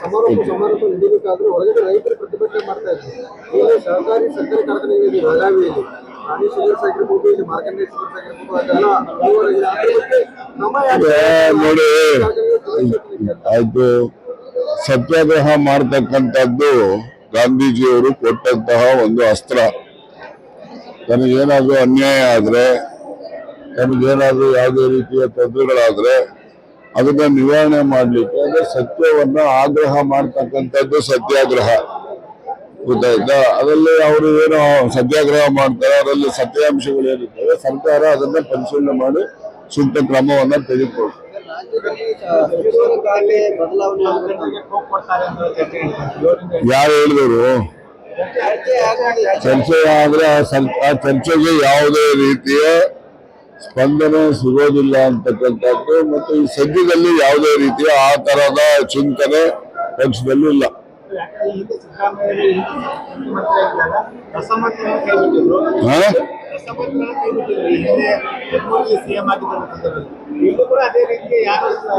ಸಮಾರೋಪ ಸಮಾರೋಪ ನಡೀಬೇಕಾದ್ರೆ ಹೊರಗಡೆ ರೈತರು ಪ್ರತಿಭಟನೆ ಮಾಡ್ತಾ ಇದ್ರು. ಇಲ್ಲಿ ಸಹಕಾರಿ ಸಕ್ಕರೆ ಇದೆ ಬೆಳಗಾವಿಯಲ್ಲಿ. ರಾಣಿ ಶುಗರ್ಸ್ ಆಗಿರ್ಬೋದು ಇಲ್ಲಿ ಮಾರ್ಕಂಡೆ ಶುಗರ್ಸ್ ಆಗಿರ್ಬೋದು ಅದೆಲ್ಲ ಮುಂದುವರೆದಿದೆ. ಅದ್ರ ಬಗ್ಗೆ ಕ್ರಮ ಯಾಕೆ ಏ, ನೋಡಿ. ಆಯ್ತು ಸತ್ಯಾಗ್ರಹ ಮಾಡ್ತಕ್ಕಂಥದ್ದು ಗಾಂಧೀಜಿಯವರು ಕೊಟ್ಟಂತಹ ಒಂದು ಅಸ್ತ್ರ. ತನಗೇನಾದ್ರೂ ಅನ್ಯಾಯ ಆದ್ರೆ ತನಗೇನಾದ್ರೂ ಯಾವುದೇ ರೀತಿಯ ತೊಂದರೆಗಳಾದ್ರೆ ಅದನ್ನ ನಿವಾರಣೆ ಮಾಡ್ಲಿಕ್ಕೆ ಅಂದ್ರೆ ಸತ್ಯವನ್ನ ಆಗ್ರಹ ಮಾಡ್ತಕ್ಕಂಥದ್ದು ಸತ್ಯಾಗ್ರಹ. ಗೊತ್ತಾಯ್ತಾ? ಅದರಲ್ಲಿ ಅವರು ಏನು ಸತ್ಯಾಗ್ರಹ ಮಾಡ್ತಾರೆ, ಅದರಲ್ಲಿ ಸತ್ಯಾಂಶಗಳು ಏನಿರ್ತವೆ, ಸರ್ಕಾರ ಅದನ್ನ ಪರಿಶೀಲನೆ ಮಾಡಿ ಸೂಕ್ತ ಕ್ರಮವನ್ನ ತೆಗೆದುಕೊಳ್ಳಿ ಯಾರು ಹೇಳಿದವರು? ಚರ್ಚೆ ಆದ್ರೆ ಆ ಚರ್ಚೆಗೆ ಯಾವುದೇ ರೀತಿಯ ಸ್ಪಂದನೆ ಸಿಗೋದಿಲ್ಲ ಅಂತಕ್ಕಂಥದ್ದು ಮತ್ತು ಈ ಸದ್ಯದಲ್ಲಿ ಯಾವುದೇ ರೀತಿಯ ಆ ತರಹದ ಚಿಂತನೆ ಪಕ್ಷದಲ್ಲಿ ಇಲ್ಲ.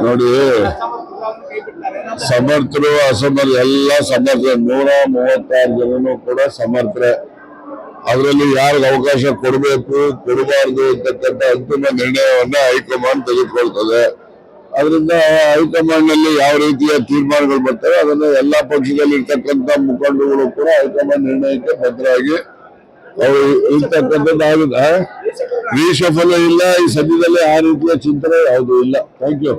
ನೋಡಿ, ಸಮರ್ಥರು ಅಸಮರ್ಥ ಎಲ್ಲ ಸಮರ್ಥ ನೂರ ಮೂವತ್ತಾರು ಜನನು ಕೂಡ ಸಮರ್ಥರೆ. ಅದರಲ್ಲಿ ಯಾರಿಗೆ ಅವಕಾಶ ಕೊಡಬೇಕು, ಕೊಡಬಾರದು ಅಂತಕ್ಕಂಥ ಅಂತಿಮ ನಿರ್ಣಯವನ್ನ ಹೈಕಮಾಂಡ್ ತೆಗೆದುಕೊಳ್ತದೆ. ಅದರಿಂದ ಹೈಕಮಾಂಡ್ನಲ್ಲಿ ಯಾವ ರೀತಿಯ ತೀರ್ಮಾನಗಳು ಬರ್ತವೆ, ಅದನ್ನ ಎಲ್ಲಾ ಪಕ್ಷದಲ್ಲಿ ಇರ್ತಕ್ಕಂಥ ಮುಖಂಡರುಗಳು ಕೂಡ ಹೈಕಮಾಂಡ್ ನಿರ್ಣಯಕ್ಕೆ ಭದ್ರವಾಗಿ ಅವರು ಇರ್ತಕ್ಕಂಥದ್ದು ಆಗುತ್ತೆ ರೀಶಫಲ ಇಲ್ಲ, ಈ ಸದ್ಯದಲ್ಲಿ ಆ ರೀತಿಯ ಚಿಂತನೆ ಯಾವುದು ಇಲ್ಲ. Thank you